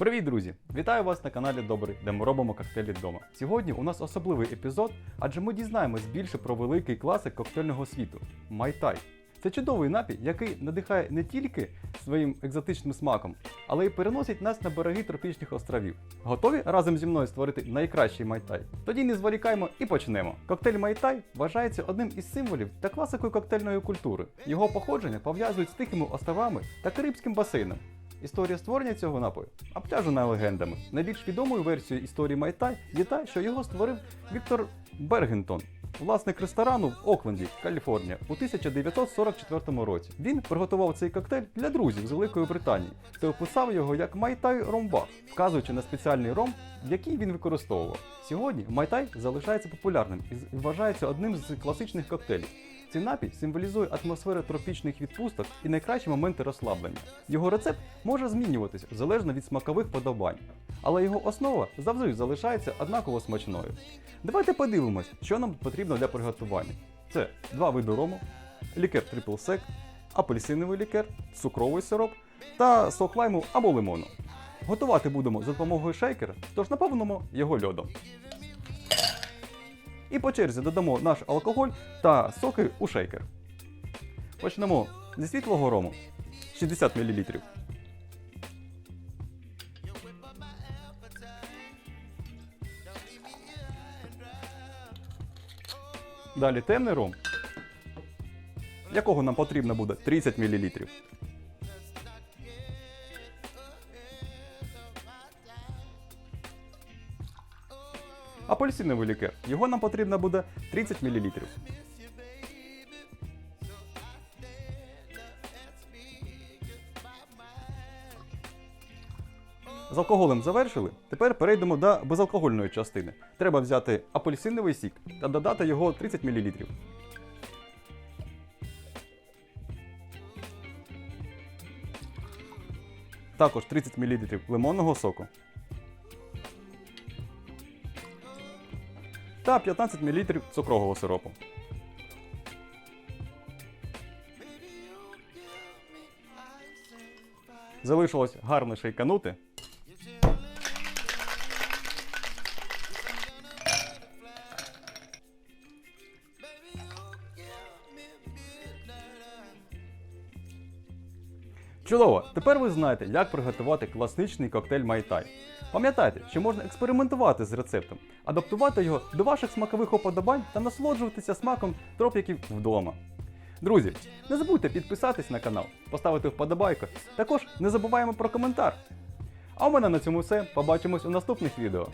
Привіт, друзі! Вітаю вас на каналі Добрий, де ми робимо коктейлі вдома. Сьогодні у нас особливий епізод, адже ми дізнаємось більше про великий класик коктейльного світу Майтай. Це чудовий напій, який надихає не тільки своїм екзотичним смаком, але й переносить нас на береги тропічних островів. Готові разом зі мною створити найкращий майтай? Тоді не зволікаємо і почнемо. Коктейль майтай вважається одним із символів та класикою коктейльної культури. Його походження пов'язують з Тихими островами та Карибським басейном. Історія створення цього напою обтяжена легендами. Найбільш відомою версією історії Майтай є та, що його створив Віктор Бергентон, власник ресторану в Окленді, Каліфорнія, у 1944 році. Він приготував цей коктейль для друзів з Великої Британії та описав його як Майтай Ромбах, вказуючи на спеціальний ром, який він використовував. Сьогодні Майтай залишається популярним і вважається одним з класичних коктейлів. Цей напій символізує атмосферу тропічних відпусток і найкращі моменти розслаблення. Його рецепт може змінюватися залежно від смакових подобань, але його основа завжди залишається однаково смачною. Давайте подивимось, що нам потрібно для приготування. Це два види рому, лікер трипл сек, апельсиновий лікер, цукровий сироп та сок лайму або лимону. Готувати будемо за допомогою шейкера, тож наповнимо його льодом. І по черзі додамо наш алкоголь та соки у шейкер. Почнемо зі світлого рому 60 мл. Далі темний ром, якого нам потрібно буде 30 мл. Апельсиновий лікер. Його нам потрібно буде 30 мл. З алкоголем завершили. Тепер перейдемо до безалкогольної частини. Треба взяти апельсиновий сік та додати його 30 мл. Також 30 мл лимонного соку. Та 15 мл цукрового сиропу. Залишилось гарно шейканути. Чудово! Тепер ви знаєте, як приготувати класичний коктейль Майтай. Пам'ятайте, що можна експериментувати з рецептом, адаптувати його до ваших смакових уподобань та насолоджуватися смаком тропіків вдома. Друзі, не забудьте підписатись на канал, поставити вподобайку. Також не забуваємо про коментар. А у мене на цьому все. Побачимось у наступних відео.